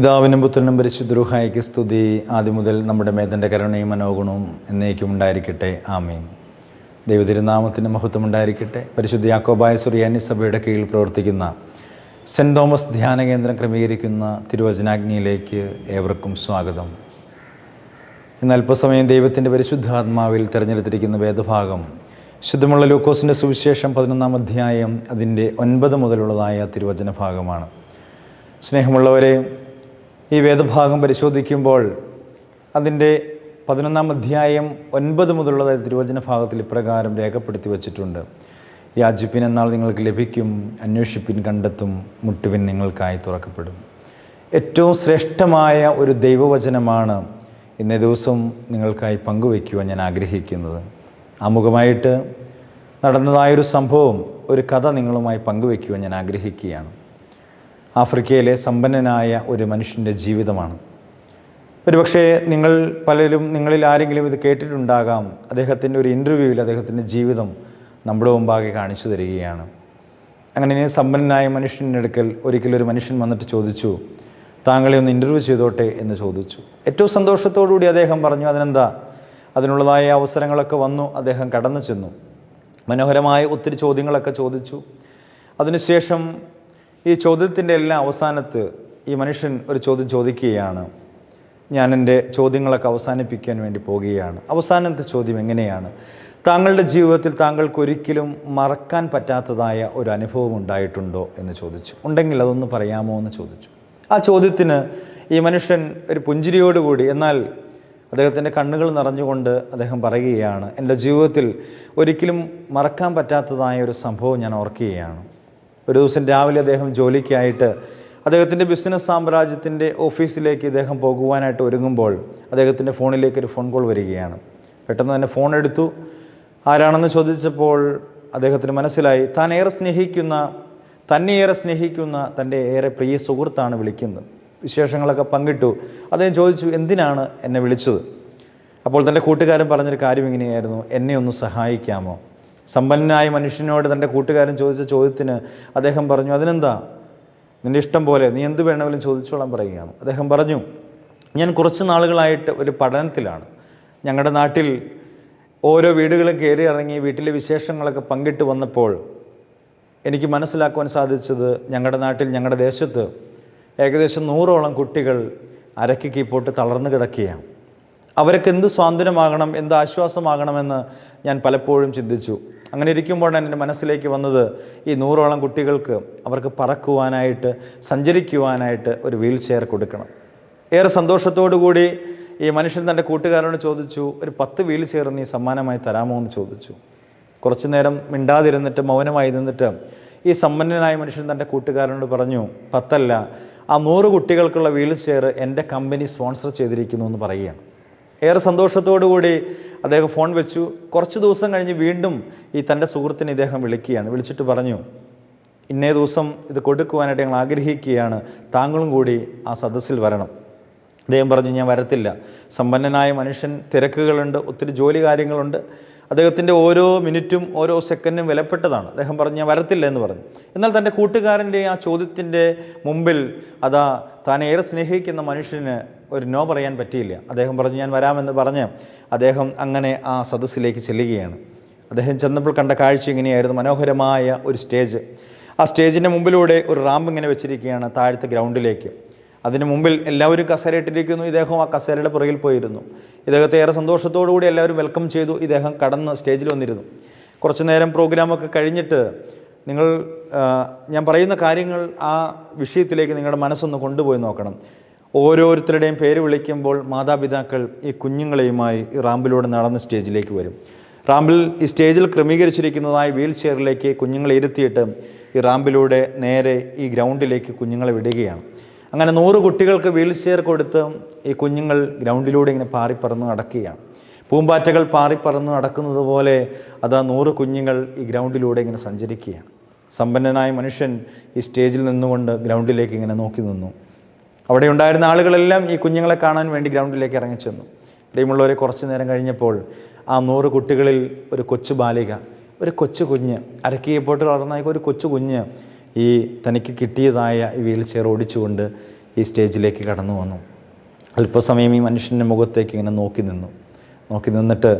പിതാവിനും പുത്രനും പരിശുദ്ധരുഹായ്ക്ക് സ്തുതി. ആദ്യം മുതൽ നമ്മുടെ മേതന്റെ കരുണയും മനോഗുണവും എന്നേക്കും ഉണ്ടായിരിക്കട്ടെ. ആമീൻ. ദൈവതിരുനാമത്തിന് മഹത്വം ഉണ്ടായിരിക്കട്ടെ. പരിശുദ്ധ യാക്കോബായ സുറിയാനി സഭയുടെ കീഴിൽ പ്രവർത്തിക്കുന്ന സെന്റ് തോമസ് ധ്യാന കേന്ദ്രം ക്രമീകരിക്കുന്ന തിരുവചനാഗ്നിയിലേക്ക് ഏവർക്കും സ്വാഗതം. ഇന്ന് അല്പസമയം ദൈവത്തിന്റെ പരിശുദ്ധാത്മാവിൽ തിരഞ്ഞെടുത്തിരിക്കുന്ന വേദഭാഗം ശുദ്ധമുള്ള ലൂക്കോസിന്റെ സുവിശേഷം പതിനൊന്നാം അധ്യായം അതിന്റെ ഒൻപത് മുതലുള്ളതായ തിരുവചന ഭാഗമാണ് സ്നേഹമുള്ളവരെ ഈ വേദഭാഗം പരിശോധിക്കുമ്പോൾ അതിന്റെ പതിനൊന്നാം അധ്യായം ഒൻപത് മുതലുള്ള തിരുവചന ഭാഗത്തിൽ ഇപ്രകാരം രേഖപ്പെടുത്തി വച്ചിട്ടുണ്ട്. യാജിപ്പിൻ എന്നാൽ നിങ്ങൾക്ക് ലഭിക്കും അന്വേഷിപ്പിൻ കണ്ടെത്തും മുട്ടുവിൻ നിങ്ങൾക്കായി തുറക്കപ്പെടും. ഏറ്റവും ശ്രേഷ്ഠമായ ഒരു ദൈവവചനമാണ് ഇന്നേ ദിവസം നിങ്ങൾക്കായി പങ്കുവയ്ക്കുവാൻ ഞാൻ ആഗ്രഹിക്കുന്നത്. ആമുഖമായിട്ട് നടന്നതായൊരു സംഭവം ഒരു കഥ നിങ്ങളുമായി പങ്കുവയ്ക്കുവാൻ ഞാൻ ആഗ്രഹിക്കുകയാണ്. ആഫ്രിക്കയിലെ സമ്പന്നനായ ഒരു മനുഷ്യന്റെ ജീവിതമാണ്. ഒരുപക്ഷേ നിങ്ങൾ പലരും നിങ്ങളിൽ ആരെങ്കിലും ഇത് കേട്ടിട്ടുണ്ടാകാം. അദ്ദേഹത്തിന്റെ ഒരു ഇന്റർവ്യൂവിൽ അദ്ദേഹത്തിന്റെ ജീവിതം നമ്മുടെ മുമ്പാകെ കാണിച്ചു തരികയാണ്. അങ്ങനെ സമ്പന്നനായ മനുഷ്യന്റെ അടുക്കൽ ഒരിക്കലൊരു മനുഷ്യൻ വന്നിട്ട് ചോദിച്ചു താങ്കളെ ഒന്ന് ഇന്റർവ്യൂ ചെയ്തോട്ടെ? എന്ന് ചോദിച്ചു. ഏറ്റവും സന്തോഷത്തോടുകൂടി അദ്ദേഹം പറഞ്ഞു അതിനെന്താ? അതിനുള്ളതായ അവസരങ്ങളൊക്കെ വന്നു അദ്ദേഹം കടന്നു ചെന്നു. മനോഹരമായ ഒത്തിരി ചോദ്യങ്ങളൊക്കെ ചോദിച്ചു. അതിനുശേഷം ഈ ചോദ്യത്തിന്റെ എല്ലാം അവസാനത്ത് ഈ മനുഷ്യൻ ഒരു ചോദ്യം ചോദിക്കുകയാണ്. ഞാൻ എന്റെ ചോദ്യങ്ങളൊക്കെ അവസാനിപ്പിക്കാൻ വേണ്ടി പോവുകയാണ് അവസാനത്തെ ചോദ്യം എങ്ങനെയാണ്? താങ്കളുടെ ജീവിതത്തിൽ താങ്കൾക്ക് ഒരിക്കലും മറക്കാൻ പറ്റാത്തതായ ഒരു അനുഭവം ഉണ്ടായിട്ടുണ്ടോ എന്ന് ചോദിച്ചു. ഉണ്ടെങ്കിൽ അതൊന്ന് പറയാമോ എന്ന് ചോദിച്ചു. ആ ചോദ്യത്തിന് ഈ മനുഷ്യൻ ഒരു പുഞ്ചിരിയോടുകൂടി എന്നാൽ അദ്ദേഹത്തിന്റെ കണ്ണുകൾ നിറഞ്ഞുകൊണ്ട് അദ്ദേഹം പറയുകയാണ് എന്റെ ജീവിതത്തിൽ ഒരിക്കലും മറക്കാൻ പറ്റാത്തതായ ഒരു സംഭവം ഞാൻ ഓർക്കുകയാണ്. ഒരു ദിവസം രാവിലെ അദ്ദേഹം ജോലിക്കായിട്ട് അദ്ദേഹത്തിന്റെ ബിസിനസ് സാമ്രാജ്യത്തിന്റെ ഓഫീസിലേക്ക് ഇദ്ദേഹം പോകുവാനായിട്ട് ഒരുങ്ങുമ്പോൾ അദ്ദേഹത്തിന്റെ ഫോണിലേക്ക് ഒരു ഫോൺ കോൾ വരികയാണ്. പെട്ടെന്ന് തന്നെ ഫോൺ എടുത്തു. ആരാണെന്ന് ചോദിച്ചപ്പോൾ അദ്ദേഹത്തിന് മനസ്സിലായി. താൻ ഏറെ സ്നേഹിക്കുന്ന തന്നെ ഏറെ സ്നേഹിക്കുന്ന തന്റെ ഏറെ പ്രിയ സുഹൃത്താണ് വിളിക്കുന്നത്. വിശേഷങ്ങളൊക്കെ പങ്കിട്ടു. അദ്ദേഹം ചോദിച്ചു എന്തിനാണ് എന്നെ വിളിച്ചത്? അപ്പോൾ തന്റെ കൂട്ടുകാരൻ പറഞ്ഞൊരു കാര്യം ഇങ്ങനെയായിരുന്നു. എന്നെ ഒന്ന് സഹായിക്കാമോ? സമ്പന്നനായ മനുഷ്യനോട് തന്റെ കൂട്ടുകാരൻ ചോദിച്ച ചോദ്യത്തിന് അദ്ദേഹം പറഞ്ഞു അതിനെന്താ? നിന്റെ ഇഷ്ടം പോലെ നീ എന്ത് വേണമെങ്കിലും ചോദിച്ചോളാൻ പറയുകയാണ്. അദ്ദേഹം പറഞ്ഞു ഞാൻ കുറച്ച് നാളുകളായിട്ട് ഒരു പഠനത്തിലാണ്. ഞങ്ങളുടെ നാട്ടിൽ ഓരോ വീടുകളും കയറി ഇറങ്ങി വീട്ടിലെ വിശേഷങ്ങളൊക്കെ പങ്കിട്ട് വന്നപ്പോൾ എനിക്ക് മനസ്സിലാക്കുവാൻ സാധിച്ചത് ഞങ്ങളുടെ നാട്ടിൽ ഞങ്ങളുടെ ദേശത്ത് ഏകദേശം നൂറോളം കുട്ടികൾ അരക്ക് കീപ്പോട്ട് തളർന്നു കിടക്കുകയാണ്. അവർക്ക് എന്ത് സ്വാതന്ത്ര്യമാകണം എന്ത് ആശ്വാസമാകണമെന്ന് ഞാൻ പലപ്പോഴും ചിന്തിച്ചു. അങ്ങനെ ഇരിക്കുമ്പോഴാണ് എന്റെ മനസ്സിലേക്ക് വന്നത് ഈ നൂറോളം കുട്ടികൾക്ക് അവർക്ക് പറക്കുവാനായിട്ട് സഞ്ചരിക്കുവാനായിട്ട് ഒരു വീൽ ചെയർ കൊടുക്കണം. ഏറെ കൂടി ഈ മനുഷ്യൻ തന്റെ കൂട്ടുകാരനോട് ചോദിച്ചു ഒരു പത്ത് വീൽ ചെയർ നീ സമ്മാനമായി തരാമോ? എന്ന് ചോദിച്ചു. കുറച്ചു നേരം മിണ്ടാതിരുന്നിട്ട് മൗനമായി നിന്നിട്ട് ഈ സമ്പന്നനായ മനുഷ്യൻ തന്റെ കൂട്ടുകാരനോട് പറഞ്ഞു പത്തല്ല ആ നൂറ് കുട്ടികൾക്കുള്ള വീൽ ചെയർ എന്റെ കമ്പനി സ്പോൺസർ ചെയ്തിരിക്കുന്നു എന്ന് പറയുകയാണ്. ഏറെ സന്തോഷത്തോടു കൂടി അദ്ദേഹം ഫോൺ വെച്ചു. കുറച്ച് ദിവസം കഴിഞ്ഞ് വീണ്ടും ഈ തന്റെ സുഹൃത്തിനെ ഇദ്ദേഹം വിളിക്കുകയാണ്. വിളിച്ചിട്ട് പറഞ്ഞു ഇന്നേ ദിവസം ഇത് കൊടുക്കുവാനായിട്ട് ഞങ്ങൾ ആഗ്രഹിക്കുകയാണ്. താങ്കളും കൂടി ആ സദസ്സിൽ വരണം. അദ്ദേഹം പറഞ്ഞു ഞാൻ വരത്തില്ല. സമ്പന്നനായ മനുഷ്യൻ തിരക്കുകളുണ്ട് ഒത്തിരി ജോലി കാര്യങ്ങളുണ്ട്. അദ്ദേഹത്തിന്റെ ഓരോ മിനിറ്റും ഓരോ സെക്കൻഡും വിലപ്പെട്ടതാണ്. അദ്ദേഹം പറഞ്ഞു ഞാൻ വരത്തില്ല എന്ന് പറഞ്ഞു. എന്നാൽ തന്റെ കൂട്ടുകാരന്റെ ആ ചോദ്യത്തിന്റെ മുമ്പിൽ അതാ താൻ ഏറെ സ്നേഹിക്കുന്ന മനുഷ്യന് ഒരു നോ പറയാൻ പറ്റിയില്ല. അദ്ദേഹം പറഞ്ഞു ഞാൻ വരാമെന്ന് പറഞ്ഞ് അദ്ദേഹം അങ്ങനെ ആ സദസ്സിലേക്ക് ചെല്ലുകയാണ്. അദ്ദേഹം ചെന്നപ്പോൾ കണ്ട കാഴ്ച ഇങ്ങനെയായിരുന്നു. മനോഹരമായ ഒരു സ്റ്റേജ്. ആ സ്റ്റേജിന്റെ മുമ്പിലൂടെ ഒരു റാമ്പ് ഇങ്ങനെ വെച്ചിരിക്കുകയാണ് താഴത്തെ ഗ്രൗണ്ടിലേക്ക്. അതിന് മുമ്പിൽ എല്ലാവരും കസേരയിട്ടിരിക്കുന്നു. ഇദ്ദേഹം ആ കസേരയുടെ പുറകിൽ പോയിരുന്നു. ഇദ്ദേഹത്തെ ഏറെ സന്തോഷത്തോടു കൂടി എല്ലാവരും വെൽക്കം ചെയ്തു. ഇദ്ദേഹം കടന്ന് സ്റ്റേജിൽ വന്നിരുന്നു. കുറച്ചു നേരം പ്രോഗ്രാമൊക്കെ കഴിഞ്ഞിട്ട് നിങ്ങൾ ഞാൻ പറയുന്ന കാര്യങ്ങൾ ആ വിഷയത്തിലേക്ക് നിങ്ങളുടെ മനസ്സൊന്ന് കൊണ്ടുപോയി നോക്കണം. ഓരോരുത്തരുടെയും പേര് വിളിക്കുമ്പോൾ മാതാപിതാക്കൾ ഈ കുഞ്ഞുങ്ങളെയുമായി ഈ റാമ്പിലൂടെ നടന്ന് സ്റ്റേജിലേക്ക് വരും. റാമ്പിൽ ഈ സ്റ്റേജിൽ ക്രമീകരിച്ചിരിക്കുന്നതായി വീൽ ചെയറിലേക്ക് കുഞ്ഞുങ്ങളെ ഇരുത്തിയിട്ട് ഈ റാമ്പിലൂടെ നേരെ ഈ ഗ്രൗണ്ടിലേക്ക് കുഞ്ഞുങ്ങളെ വിടുകയാണ്. അങ്ങനെ നൂറ് കുട്ടികൾക്ക് വീൽ ചെയർ കൊടുത്ത് ഈ കുഞ്ഞുങ്ങൾ ഗ്രൗണ്ടിലൂടെ ഇങ്ങനെ പാറിപ്പറന്ന് നടക്കുകയാണ്. പൂമ്പാറ്റകൾ പാറിപ്പറന്ന് നടക്കുന്നത് പോലെ അതാ നൂറ് കുഞ്ഞുങ്ങൾ ഈ ഗ്രൗണ്ടിലൂടെ ഇങ്ങനെ സഞ്ചരിക്കുകയാണ്. സമ്പന്നനായ മനുഷ്യൻ ഈ സ്റ്റേജിൽ നിന്നുകൊണ്ട് ഗ്രൗണ്ടിലേക്ക് ഇങ്ങനെ നോക്കി നിന്നു. അവിടെ ഉണ്ടായിരുന്ന ആളുകളെല്ലാം ഈ കുഞ്ഞുങ്ങളെ കാണാൻ വേണ്ടി ഗ്രൗണ്ടിലേക്ക് ഇറങ്ങിച്ചെന്നു. പ്രിയമുള്ളവരെ കുറച്ച് നേരം കഴിഞ്ഞപ്പോൾ ആ നൂറ് കുട്ടികളിൽ ഒരു കൊച്ചു ബാലിക ഒരു കൊച്ചു കുഞ്ഞ് അരക്കിയപ്പോട്ട് വളർന്ന ഒരു കൊച്ചു കുഞ്ഞ് ഈ തനിക്ക് കിട്ടിയതായ വീൽ ചെയർ ഓടിച്ചുകൊണ്ട് ഈ സ്റ്റേജിലേക്ക് കടന്നു വന്നു. അല്പസമയം ഈ മനുഷ്യന്റെ മുഖത്തേക്ക് ഇങ്ങനെ നോക്കി നിന്നു. നോക്കി നിന്നിട്ട്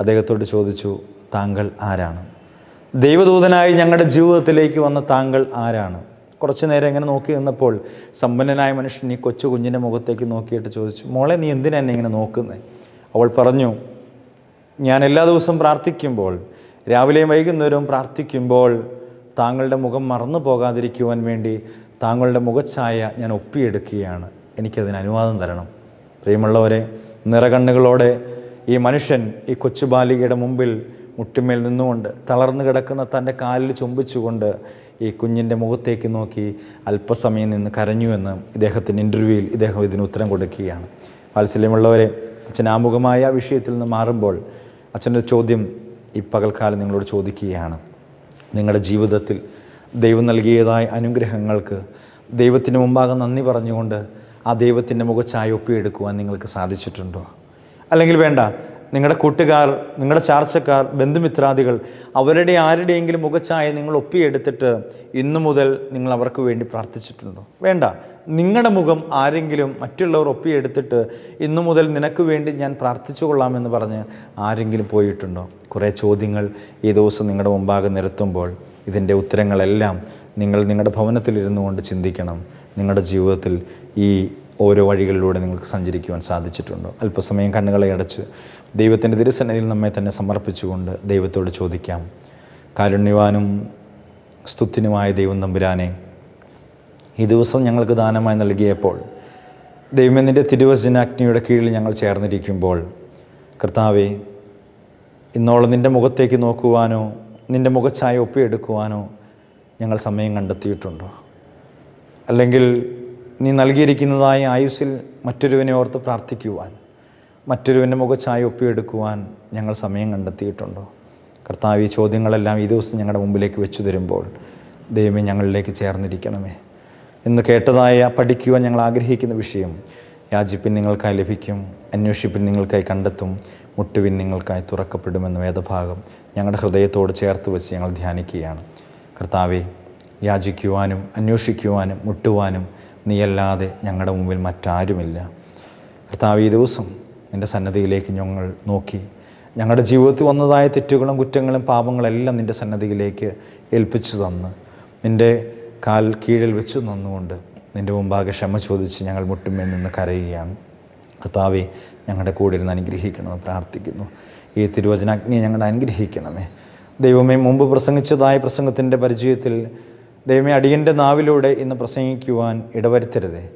അദ്ദേഹത്തോട് ചോദിച്ചു താങ്കൾ ആരാണ്? ദൈവദൂതനായി ഞങ്ങളുടെ ജീവിതത്തിലേക്ക് വന്ന താങ്കൾ ആരാണ്? കുറച്ചു നേരം ഇങ്ങനെ നോക്കി നിന്നപ്പോൾ സമ്പന്നനായ മനുഷ്യൻ ഈ കൊച്ചു കുഞ്ഞിന്റെ മുഖത്തേക്ക് നോക്കിയിട്ട് ചോദിച്ചു മോളെ നീ എന്തിനാ എന്നെ ഇങ്ങനെ നോക്കുന്നത് അവൾ പറഞ്ഞു ഞാൻ എല്ലാ ദിവസവും പ്രാർത്ഥിക്കുമ്പോൾ രാവിലെയും വൈകുന്നേരവും പ്രാർത്ഥിക്കുമ്പോൾ താങ്കളുടെ മുഖം മറന്നു പോകാതിരിക്കുവാൻ വേണ്ടി താങ്കളുടെ മുഖഛായ ഞാൻ ഒപ്പിയെടുക്കുകയാണ്. എനിക്കതിന് അനുവാദം തരണം. പ്രിയമുള്ളവരെ നിറകണ്ണുകളോടെ ഈ മനുഷ്യൻ ഈ കൊച്ചു ബാലികയുടെ മുമ്പിൽ മുട്ടിമേൽ നിന്നുകൊണ്ട് തളർന്നു കിടക്കുന്ന തന്റെ കാലിൽ ചുംബിച്ചുകൊണ്ട് ഈ കുഞ്ഞിന്റെ മുഖത്തേക്ക് നോക്കി അല്പസമയം നിന്ന് കരഞ്ഞുവെന്ന് ഇദ്ദേഹത്തിന്റെ ഇന്റർവ്യൂവിൽ ഇദ്ദേഹം ഇതിന് ഉത്തരം കൊടുക്കുകയാണ്. വാത്സല്യമുള്ളവരെ അച്ഛൻ ആമുഖമായ വിഷയത്തിൽ നിന്ന് മാറുമ്പോൾ അച്ഛന്റെ ചോദ്യം ഈ പകൽക്കാലം നിങ്ങളോട് ചോദിക്കുകയാണ്. നിങ്ങളുടെ ജീവിതത്തിൽ ദൈവം നൽകിയതായ അനുഗ്രഹങ്ങൾക്ക് ദൈവത്തിന് മുമ്പാകെ നന്ദി പറഞ്ഞുകൊണ്ട് ആ ദൈവത്തിന്റെ മുഖച്ചായ ഒപ്പിയെടുക്കുവാൻ നിങ്ങൾക്ക് സാധിച്ചിട്ടുണ്ടോ? അല്ലെങ്കിൽ വേണ്ട നിങ്ങളുടെ കൂട്ടുകാർ നിങ്ങളുടെ ചാർച്ചക്കാർ ബന്ധുമിത്രാദികൾ അവരുടെ ആരുടെയെങ്കിലും മുഖച്ചായ നിങ്ങൾ ഒപ്പിയെടുത്തിട്ട് ഇന്നു മുതൽ നിങ്ങൾ അവർക്ക് വേണ്ടി പ്രാർത്ഥിച്ചിട്ടുണ്ടോ? വേണ്ട. നിങ്ങളുടെ മുഖം ആരെങ്കിലും മറ്റുള്ളവർ ഒപ്പിയെടുത്തിട്ട് ഇന്നു മുതൽ നിനക്ക് വേണ്ടി ഞാൻ പ്രാർത്ഥിച്ചു കൊള്ളാമെന്ന് പറഞ്ഞ് ആരെങ്കിലും പോയിട്ടുണ്ടോ? കുറേ ചോദ്യങ്ങൾ ഈ ദിവസം നിങ്ങളുടെ മുമ്പാകെ നിരത്തുമ്പോൾ ഇതിന്റെ ഉത്തരങ്ങളെല്ലാം നിങ്ങൾ നിങ്ങളുടെ ഭവനത്തിലിരുന്നു കൊണ്ട് ചിന്തിക്കണം. നിങ്ങളുടെ ജീവിതത്തിൽ ഈ ഓരോ വഴികളിലൂടെ നിങ്ങൾക്ക് സഞ്ചരിക്കുവാൻ സാധിച്ചിട്ടുണ്ടോ? അല്പസമയം കണ്ണുകളെ അടച്ച് ദൈവത്തിന്റെ തിരുസന്നിധിയിൽ നമ്മെ തന്നെ സമർപ്പിച്ചുകൊണ്ട് ദൈവത്തോട് ചോദിക്കാം. കാരുണ്യവാനും സ്തുത്തിനുമായ ദൈവം തമ്പുരാനെ ഈ ദിവസം ഞങ്ങൾക്ക് ദാനമായി നൽകിയപ്പോൾ ദൈവമെന്നിന്റെ തിരുവചനാജ്ഞയുടെ കീഴിൽ ഞങ്ങൾ ചേർന്നിരിക്കുമ്പോൾ കർത്താവെ ഇന്നോളം നിന്റെ മുഖത്തേക്ക് നോക്കുവാനോ നിന്റെ മുഖച്ഛായ ഒപ്പിയെടുക്കുവാനോ ഞങ്ങൾ സമയം കണ്ടെത്തിയിട്ടുണ്ടോ? അല്ലെങ്കിൽ നീ നൽകിയിരിക്കുന്നതായ ആയുസ്സിൽ മറ്റൊരുവനെ ഓർത്ത് പ്രാർത്ഥിക്കുവാൻ മറ്റൊരുവന്റെ മുഖച്ഛായ ഒപ്പിയെടുക്കുവാൻ ഞങ്ങൾ സമയം കണ്ടെത്തിയിട്ടുണ്ടോ? കർത്താവ് ഈ ചോദ്യങ്ങളെല്ലാം ഈ ദിവസം ഞങ്ങളുടെ മുമ്പിലേക്ക് വെച്ചു തരുമ്പോൾ ദൈവമേ ഞങ്ങളിലേക്ക് ചേർന്നിരിക്കണമേ. ഇന്ന് കേട്ടതായ പഠിക്കുവാൻ ഞങ്ങൾ ആഗ്രഹിക്കുന്ന വിഷയം യാചിപ്പിൻ നിങ്ങൾക്കായി ലഭിക്കും അന്വേഷിപ്പിൻ നിങ്ങൾക്കായി കണ്ടെത്തും മുട്ടുവിൻ നിങ്ങൾക്കായി തുറക്കപ്പെടുമെന്ന വേദഭാഗം ഞങ്ങളുടെ ഹൃദയത്തോട് ചേർത്ത് വെച്ച് ഞങ്ങൾ ധ്യാനിക്കുകയാണ്. കർത്താവെ യാചിക്കുവാനും അന്വേഷിക്കുവാനും മുട്ടുവാനും നീയല്ലാതെ ഞങ്ങളുടെ മുമ്പിൽ മറ്റാരുമില്ല. കർത്താവ് ഈ ദിവസം നിന്റെ സന്നദ്ധിയിലേക്ക് ഞങ്ങൾ നോക്കി. ഞങ്ങളുടെ ജീവിതത്തിൽ വന്നതായ തെറ്റുകളും കുറ്റങ്ങളും പാപങ്ങളെല്ലാം നിന്റെ സന്നദ്ധിയിലേക്ക് ഏൽപ്പിച്ചു തന്ന്. നിന്റെ കാൽ കീഴിൽ വെച്ച് നിന്നുകൊണ്ട് നിന്റെ മുമ്പാകെ ക്ഷമ ചോദിച്ച് ഞങ്ങൾ മുട്ടുമേൽ നിന്ന് കരയുകയാണ്. കർത്താവെ ഞങ്ങളുടെ കൂടെ ഇരുന്ന് അനുഗ്രഹിക്കണമെന്ന് പ്രാർത്ഥിക്കുന്നു. ഈ തിരുവചനാഗ്നിയെ ഞങ്ങളെ അനുഗ്രഹിക്കണമേ. ദൈവമേ മുമ്പ് പ്രസംഗിച്ചതായ പ്രസംഗത്തിന്റെ പരിചയത്തിൽ ദൈവമേ അടിയന്റെ നാവിലൂടെ ഇന്ന് പ്രസംഗിക്കുവാൻ ഇടവരുത്തരുതേ.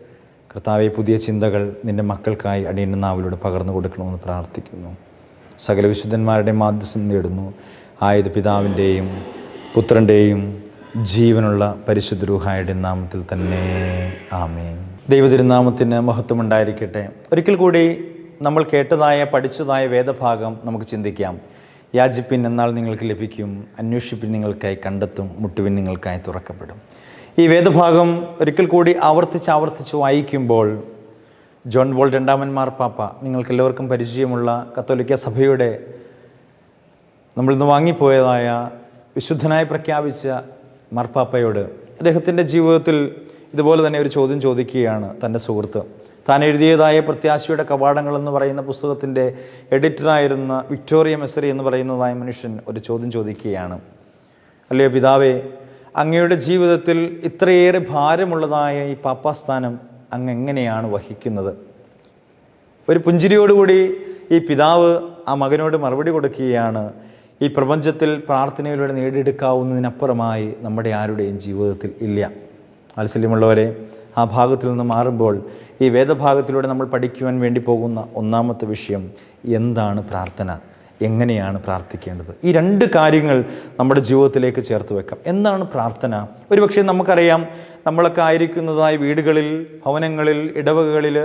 കർത്താവെ പുതിയ ചിന്തകൾ നിന്റെ മക്കൾക്കായി അടിയന്റെ നാവിലൂടെ പകർന്നു കൊടുക്കണമെന്ന് പ്രാർത്ഥിക്കുന്നു. സകല വിശുദ്ധന്മാരുടെ മാധ്യസ്ഥം നേടുന്നു. ആയത് പിതാവിന്റെയും പുത്രന്റെയും ജീവനുള്ള പരിശുദ്ധ രൂഹായുടെ നാമത്തിൽ തന്നെ. ആമേൻ. ദൈവതിരുനാമത്തിന് മഹത്വമുണ്ടായിരിക്കട്ടെ. ഒരിക്കൽ കൂടി നമ്മൾ കേട്ടതായ പഠിച്ചതായ വേദഭാഗം നമുക്ക് ചിന്തിക്കാം. യാചിപ്പിൻ എന്നാൽ നിങ്ങൾക്ക് ലഭിക്കും. അന്വേഷിപ്പിൻ നിങ്ങൾക്കായി കണ്ടെത്തും. മുട്ടുവിൻ നിങ്ങൾക്കായി തുറക്കപ്പെടും. ഈ വേദഭാഗം ഒരിക്കൽ കൂടി ആവർത്തിച്ച് ആവർത്തിച്ച് വായിക്കുമ്പോൾ ജോൺ ബോൾ രണ്ടാമൻ മാർപ്പാപ്പ നിങ്ങൾക്ക് എല്ലാവർക്കും പരിചയമുള്ള കത്തോലിക്ക സഭയുടെ നമ്മൾ ഇന്ന് വാങ്ങിപ്പോയതായ വിശുദ്ധനായി പ്രഖ്യാപിച്ച മാർപ്പാപ്പയോട് അദ്ദേഹത്തിന്റെ ജീവിതത്തിൽ ഇതുപോലെ തന്നെ ഒരു ചോദ്യം ചോദിക്കുകയാണ് തന്റെ സുഹൃത്ത്. താൻ എഴുതിയതായ പ്രത്യാശയുടെ കവാടങ്ങൾ എന്ന് പറയുന്ന പുസ്തകത്തിന്റെ എഡിറ്ററായിരുന്ന വിക്ടോറിയ മെസ്സറി എന്ന് പറയുന്നതായ മനുഷ്യൻ ഒരു ചോദ്യം ചോദിക്കുകയാണ്. അല്ലയോ പിതാവേ അങ്ങയുടെ ജീവിതത്തിൽ ഇത്രയേറെ ഭാരമുള്ളതായ ഈ പാപ്പാസ്ഥാനം അങ്ങ് എങ്ങനെയാണ് വഹിക്കുന്നത്? ഒരു പുഞ്ചിരിയോടുകൂടി ഈ പിതാവ് ആ മകനോട് മറുപടി കൊടുക്കുകയാണ് ഈ പ്രപഞ്ചത്തിൽ പ്രാർത്ഥനയിലൂടെ നേടിയെടുക്കാവുന്നതിനപ്പുറമായി നമ്മുടെ ആരുടെയും ജീവിതത്തിൽ ഇല്ല. മത്സല്യമുള്ളവരെ ആ ഭാഗത്തിൽ നിന്ന് മാറുമ്പോൾ ഈ വേദഭാഗത്തിലൂടെ നമ്മൾ പഠിക്കുവാൻ വേണ്ടി പോകുന്ന ഒന്നാമത്തെ വിഷയം എന്താണ് പ്രാർത്ഥന? എങ്ങനെയാണ് പ്രാർത്ഥിക്കേണ്ടത്? ഈ രണ്ട് കാര്യങ്ങൾ നമ്മുടെ ജീവിതത്തിലേക്ക് ചേർത്ത് വെക്കാം. എന്താണ് പ്രാർത്ഥന? ഒരുപക്ഷെ നമുക്കറിയാം നമ്മളൊക്കെ ആയിരിക്കുന്നതായി വീടുകളിൽ ഭവനങ്ങളിൽ ഇടവകകളിൽ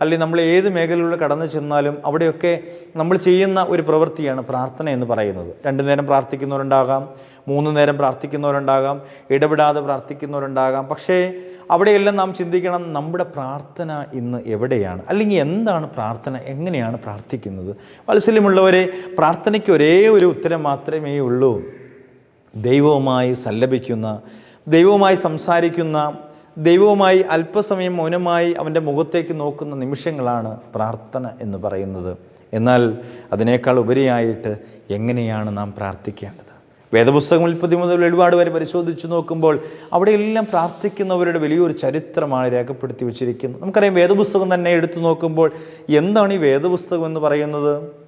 അല്ലെങ്കിൽ നമ്മൾ ഏത് മേഖലയിലൂടെ കടന്നു ചെന്നാലും അവിടെയൊക്കെ നമ്മൾ ചെയ്യുന്ന ഒരു പ്രവൃത്തിയാണ് പ്രാർത്ഥന എന്ന് പറയുന്നത്. രണ്ടു നേരം പ്രാർത്ഥിക്കുന്നവരുണ്ടാകാം മൂന്ന് നേരം പ്രാർത്ഥിക്കുന്നവരുണ്ടാകാം ഇടപെടാതെ പ്രാർത്ഥിക്കുന്നവരുണ്ടാകാം. പക്ഷേ അവിടെയെല്ലാം നാം ചിന്തിക്കണം നമ്മുടെ പ്രാർത്ഥന ഇന്ന് എവിടെയാണ്? അല്ലെങ്കിൽ എന്താണ് പ്രാർത്ഥന? എങ്ങനെയാണ് പ്രാർത്ഥിക്കുന്നത്? വത്സല്യമുള്ളവരെ പ്രാർത്ഥനയ്ക്ക് ഒരേ ഒരു ഉത്തരം മാത്രമേ ഉള്ളൂ. ദൈവവുമായി സല്ലപിക്കുന്ന ദൈവവുമായി സംസാരിക്കുന്ന ദൈവവുമായി അല്പസമയം മൗനമായി അവന്റെ മുഖത്തേക്ക് നോക്കുന്ന നിമിഷങ്ങളാണ് പ്രാർത്ഥന എന്ന് പറയുന്നത്. എന്നാൽ അതിനേക്കാൾ ഉപരിയായിട്ട് എങ്ങനെയാണ് നാം പ്രാർത്ഥിക്കേണ്ടത്? വേദപുസ്തകം ഉൽപ്പത്തി മുതൽ ഒരുപാട് വരെ പരിശോധിച്ച് നോക്കുമ്പോൾ അവിടെയെല്ലാം പ്രാർത്ഥിക്കുന്നവരുടെ വലിയൊരു ചരിത്രമാണ് രേഖപ്പെടുത്തി വെച്ചിരിക്കുന്നത്. നമുക്കറിയാം വേദപുസ്തകം തന്നെ എടുത്തു നോക്കുമ്പോൾ എന്താണ് ഈ വേദപുസ്തകം എന്ന് പറയുന്നത്?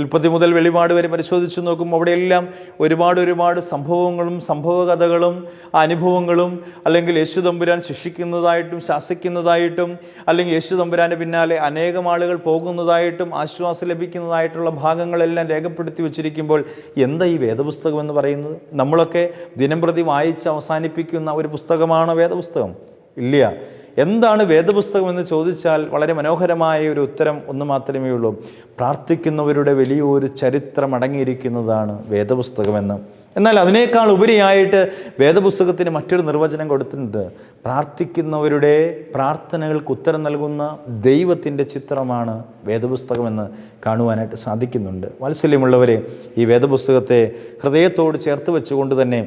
ഉൽപ്പത്തി മുതൽ വെളിപാട് വരെ പരിശോധിച്ച് നോക്കുമ്പോൾ അവിടെയെല്ലാം ഒരുപാട് ഒരുപാട് സംഭവങ്ങളും സംഭവകഥകളും അനുഭവങ്ങളും അല്ലെങ്കിൽ യേശു തമ്പുരാൻ ശിക്ഷിക്കുന്നതായിട്ടും ശാസിക്കുന്നതായിട്ടും അല്ലെങ്കിൽ യേശു തമ്പുരാന്റെ പിന്നാലെ അനേകം ആളുകൾ പോകുന്നതായിട്ടും ആശ്വാസം ലഭിക്കുന്നതായിട്ടുള്ള ഭാഗങ്ങളെല്ലാം രേഖപ്പെടുത്തി വച്ചിരിക്കുമ്പോൾ എന്താ ഈ വേദപുസ്തകം എന്ന് പറയുന്നത്? നമ്മളൊക്കെ ദിനംപ്രതി വായിച്ച് അവസാനിപ്പിക്കുന്ന ഒരു പുസ്തകമാണോ വേദപുസ്തകം? ഇല്ല. എന്താണ് വേദപുസ്തകം എന്ന് ചോദിച്ചാൽ വളരെ മനോഹരമായ ഒരു ഉത്തരം ഒന്ന് മാത്രമേ ഉള്ളൂ. പ്രാർത്ഥിക്കുന്നവരുടെ വലിയൊരു ചരിത്രം അടങ്ങിയിരിക്കുന്നതാണ് വേദപുസ്തകമെന്ന് എന്നാൽ അതിനേക്കാൾ ഉപരിയായിട്ട് വേദപുസ്തകത്തിന് മറ്റൊരു നിർവചനം കൊടുത്തിട്ടുണ്ട്. പ്രാർത്ഥിക്കുന്നവരുടെ പ്രാർത്ഥനകൾക്ക് ഉത്തരം നൽകുന്ന ദൈവത്തിന്റെ ചിത്രമാണ് വേദപുസ്തകമെന്ന് കാണുവാനായിട്ട് സാധിക്കുന്നുണ്ട്. വാത്സല്യമുള്ളവരെ ഈ വേദപുസ്തകത്തെ ഹൃദയത്തോട് ചേർത്ത് വെച്ചുകൊണ്ട് തന്നെ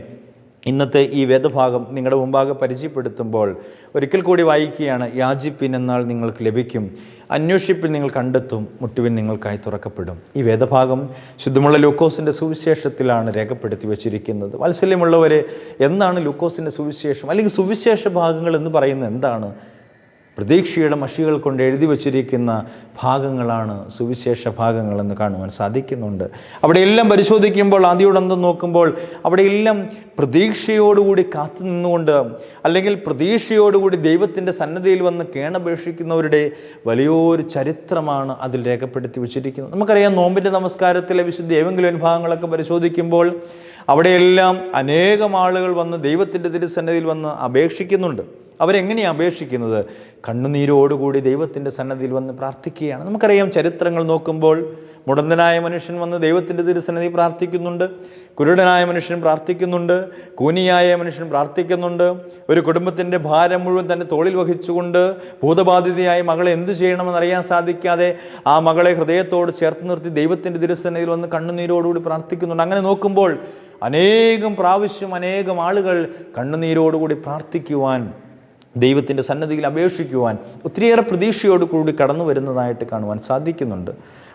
ഇന്നത്തെ ഈ വേദഭാഗം നിങ്ങളുടെ മുമ്പാകെ പരിചയപ്പെടുത്തുമ്പോൾ ഒരിക്കൽ കൂടി വായിക്കുകയാണ് യാജിപ്പിൻ എന്നാൽ നിങ്ങൾക്ക് ലഭിക്കും അന്വേഷിപ്പിൽ നിങ്ങൾ കണ്ടെത്തും മുട്ടുവിൻ നിങ്ങൾക്കായി തുറക്കപ്പെടും. ഈ വേദഭാഗം ശുദ്ധമുള്ള ലൂക്കോസിന്റെ സുവിശേഷത്തിലാണ് രേഖപ്പെടുത്തി വച്ചിരിക്കുന്നത്. വാത്സല്യമുള്ളവരെ എന്താണ് ലൂക്കോസിന്റെ സുവിശേഷം? അല്ലെങ്കിൽ സുവിശേഷ ഭാഗങ്ങൾ എന്ന് പറയുന്നത് എന്താണ്? പ്രതീക്ഷയുടെ മഷികൾ കൊണ്ട് എഴുതി വച്ചിരിക്കുന്ന ഭാഗങ്ങളാണ് സുവിശേഷ ഭാഗങ്ങളെന്ന് കാണുവാൻ സാധിക്കുന്നുണ്ട്. അവിടെയെല്ലാം പരിശോധിക്കുമ്പോൾ ആദ്യോടന്തം നോക്കുമ്പോൾ അവിടെയെല്ലാം പ്രതീക്ഷയോടുകൂടി കാത്തു നിന്നുകൊണ്ട് അല്ലെങ്കിൽ പ്രതീക്ഷയോടുകൂടി ദൈവത്തിന്റെ സന്നദ്ധയിൽ വന്ന് കേണപേക്ഷിക്കുന്നവരുടെ വലിയൊരു ചരിത്രമാണ് അതിൽ രേഖപ്പെടുത്തി വച്ചിരിക്കുന്നത്. നമുക്കറിയാം നോമ്പിന്റെ നമസ്കാരത്തിലെ വിശുദ്ധ ഏവെങ്കിലും ഭാഗങ്ങളൊക്കെ പരിശോധിക്കുമ്പോൾ അവിടെയെല്ലാം അനേകം ആളുകൾ വന്ന് ദൈവത്തിന്റെ തിരുസന്നതിയിൽ വന്ന് അപേക്ഷിക്കുന്നുണ്ട്. അവരെങ്ങനെയാണ് അപേക്ഷിക്കുന്നത്? കണ്ണുനീരോടുകൂടി ദൈവത്തിന്റെ സന്നദ്ധിയിൽ വന്ന് പ്രാർത്ഥിക്കുകയാണ്. നമുക്കറിയാം ചരിത്രങ്ങൾ നോക്കുമ്പോൾ മുടന്തനായ മനുഷ്യൻ വന്ന് ദൈവത്തിന്റെ തിരുസന്നിധി പ്രാർത്ഥിക്കുന്നുണ്ട്. കുരുടനായ മനുഷ്യൻ പ്രാർത്ഥിക്കുന്നുണ്ട്. കൂനിയായ മനുഷ്യൻ പ്രാർത്ഥിക്കുന്നുണ്ട്. ഒരു കുടുംബത്തിന്റെ ഭാരം മുഴുവൻ തന്റെ തോളിൽ വഹിച്ചുകൊണ്ട് ഭൂതബാധിതയായ മകളെ എന്തു ചെയ്യണമെന്ന് അറിയാൻ സാധിക്കാതെ ആ മകളെ ഹൃദയത്തോട് ചേർത്ത് നിർത്തി ദൈവത്തിന്റെ തിരുസന്നിധിയിൽ വന്ന് കണ്ണുനീരോടുകൂടി പ്രാർത്ഥിക്കുന്നുണ്ട്. അങ്ങനെ നോക്കുമ്പോൾ അനേകം പ്രാവശ്യം അനേകം ആളുകൾ കണ്ണുനീരോടുകൂടി പ്രാർത്ഥിക്കുവാൻ ദൈവത്തിന്റെ സന്നദ്ധിയിൽ അപേക്ഷിക്കുവാൻ ഒത്തിരിയേറെ പ്രതീക്ഷയോട് കൂടി കടന്നു വരുന്നതായിട്ട് കാണുവാൻ സാധിക്കുന്നുണ്ട്.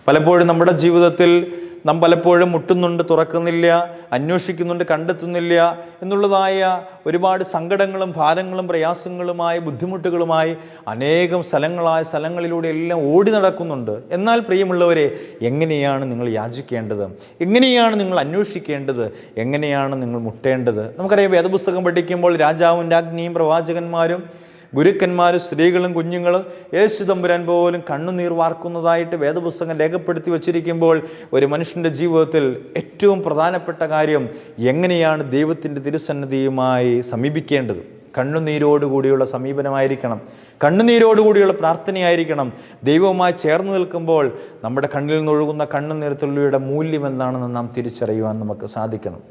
പലപ്പോഴും നമ്മുടെ ജീവിതത്തിൽ നാം പലപ്പോഴും മുട്ടുന്നുണ്ട് തുറക്കുന്നില്ല അന്വേഷിക്കുന്നുണ്ട് കണ്ടെത്തുന്നില്ല എന്നുള്ളതായ ഒരുപാട് സങ്കടങ്ങളും ഭാരങ്ങളും പ്രയാസങ്ങളുമായി ബുദ്ധിമുട്ടുകളുമായി അനേകം സ്ഥലങ്ങളായ സ്ഥലങ്ങളിലൂടെ എല്ലാം ഓടി നടക്കുന്നുണ്ട്. എന്നാൽ പ്രിയമുള്ളവരെ എങ്ങനെയാണ് നിങ്ങൾ യാചിക്കേണ്ടത്? എങ്ങനെയാണ് നിങ്ങൾ അന്വേഷിക്കേണ്ടത്? എങ്ങനെയാണ് നിങ്ങൾ മുട്ടേണ്ടത്? നമുക്കറിയാം വേദപുസ്തകം പഠിക്കുമ്പോൾ രാജാവും രാജ്ഞിയും പ്രവാചകന്മാരും ഗുരുക്കന്മാരും സ്ത്രീകളും കുഞ്ഞുങ്ങളും യേശു തമ്പുരാൻ പോലും കണ്ണുനീർ വാർക്കുന്നതായിട്ട് വേദപുസ്തകം രേഖപ്പെടുത്തി വച്ചിരിക്കുമ്പോൾ ഒരു മനുഷ്യന്റെ ജീവിതത്തിൽ ഏറ്റവും പ്രധാനപ്പെട്ട കാര്യം എങ്ങനെയാണ് ദൈവത്തിന്റെ തിരുസന്നതിയുമായി സമീപിക്കേണ്ടത്? കണ്ണുനീരോടുകൂടിയുള്ള സമീപനമായിരിക്കണം. കണ്ണുനീരോടുകൂടിയുള്ള പ്രാർത്ഥനയായിരിക്കണം. ദൈവവുമായി ചേർന്ന് നിൽക്കുമ്പോൾ നമ്മുടെ കണ്ണിൽ നിന്നൊഴുകുന്ന കണ്ണുനീരത്തുള്ളിയുടെ മൂല്യം എന്താണെന്ന് നാം തിരിച്ചറിയുവാൻ നമുക്ക് സാധിക്കണം.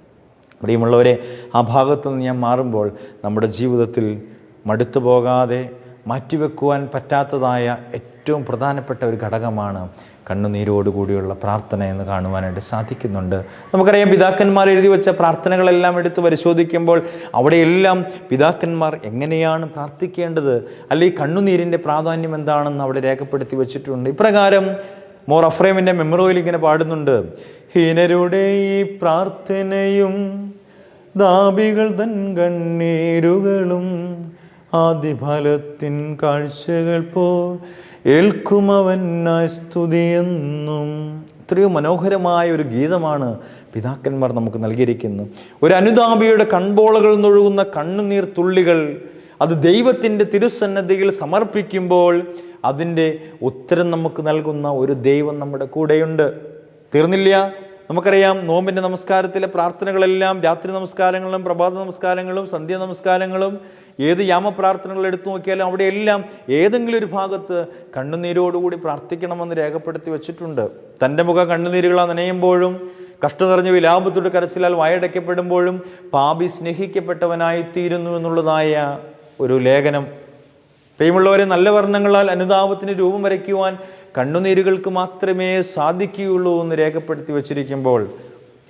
പ്രിയമുള്ളവരെ ആ ഭാഗത്തു നിന്ന് ഞാൻ മാറുമ്പോൾ നമ്മുടെ ജീവിതത്തിൽ മടുത്തു പോകാതെ മാറ്റിവെക്കുവാൻ പറ്റാത്തതായ ഏറ്റവും പ്രധാനപ്പെട്ട ഒരു ഘടകമാണ് കണ്ണുനീരോടുകൂടിയുള്ള പ്രാർത്ഥന എന്ന് കാണുവാനായിട്ട് സാധിക്കുന്നുണ്ട്. നമുക്കറിയാം പിതാക്കന്മാർ എഴുതി വെച്ച പ്രാർത്ഥനകളെല്ലാം എടുത്ത് പരിശോധിക്കുമ്പോൾ അവിടെയെല്ലാം പിതാക്കന്മാർ എങ്ങനെയാണ് പ്രാർത്ഥിക്കേണ്ടത്? അല്ലെങ്കിൽ കണ്ണുനീരിന്റെ പ്രാധാന്യം എന്താണെന്ന് അവിടെ രേഖപ്പെടുത്തി വെച്ചിട്ടുണ്ട്. ഇപ്രകാരം മോർ അഫ്രേമിന്റെ മെമ്മറോയിൽ ഇങ്ങനെ പാടുന്നുണ്ട്. ഹീനരുടെ ഈ പ്രാർത്ഥനയും ദാബികൾ തൻ കണ്ണീരുകളും ആദിഫലത്തിൻ കാഴ്ചകൾ പോൽ ഏൽക്കുമവനായി സ്തുതിയെന്നും എത്രയോ മനോഹരമായ ഒരു ഗീതമാണ് പിതാക്കന്മാർ നമുക്ക് നൽകിയിരിക്കുന്നത്. ഒരു അനുതാപിയുടെ കൺപോളകൾ നൊഴുകുന്ന കണ്ണുനീർ തുള്ളികൾ അത് ദൈവത്തിന്റെ തിരുസന്നദ്ധിയിൽ സമർപ്പിക്കുമ്പോൾ അതിന്റെ ഉത്തരം നമുക്ക് നൽകുന്ന ഒരു ദൈവം നമ്മുടെ കൂടെയുണ്ട്. തീർന്നില്ല? നമുക്കറിയാം നോമ്പിന്റെ നമസ്കാരത്തിലെ പ്രാർത്ഥനകളെല്ലാം രാത്രി നമസ്കാരങ്ങളും പ്രഭാത നമസ്കാരങ്ങളും സന്ധ്യ നമസ്കാരങ്ങളും ഏത് യാമപ്രാർത്ഥനകൾ എടുത്തു നോക്കിയാലും അവിടെയെല്ലാം ഏതെങ്കിലും ഒരു ഭാഗത്ത് കണ്ണുനീരോടുകൂടി പ്രാർത്ഥിക്കണമെന്ന് രേഖപ്പെടുത്തി വെച്ചിട്ടുണ്ട്. തന്റെ മുഖ കണ്ണുനീരുകളാ നനയുമ്പോഴും കഷ്ടം നിറഞ്ഞ വിലാപത്തോട് കരച്ചിലാൽ വായടയ്ക്കപ്പെടുമ്പോഴും പാപി സ്നേഹിക്കപ്പെട്ടവനായി തീരുന്നു എന്നുള്ളതായ ഒരു ലേഖനം. പ്രിയമുള്ളവരെ നല്ല വർണങ്ങളാൽ അനുതാപത്തിന് രൂപം വരയ്ക്കുവാൻ കണ്ണുനീരുകൾക്ക് മാത്രമേ സാധിക്കുകയുള്ളൂ എന്ന് രേഖപ്പെടുത്തി വച്ചിരിക്കുമ്പോൾ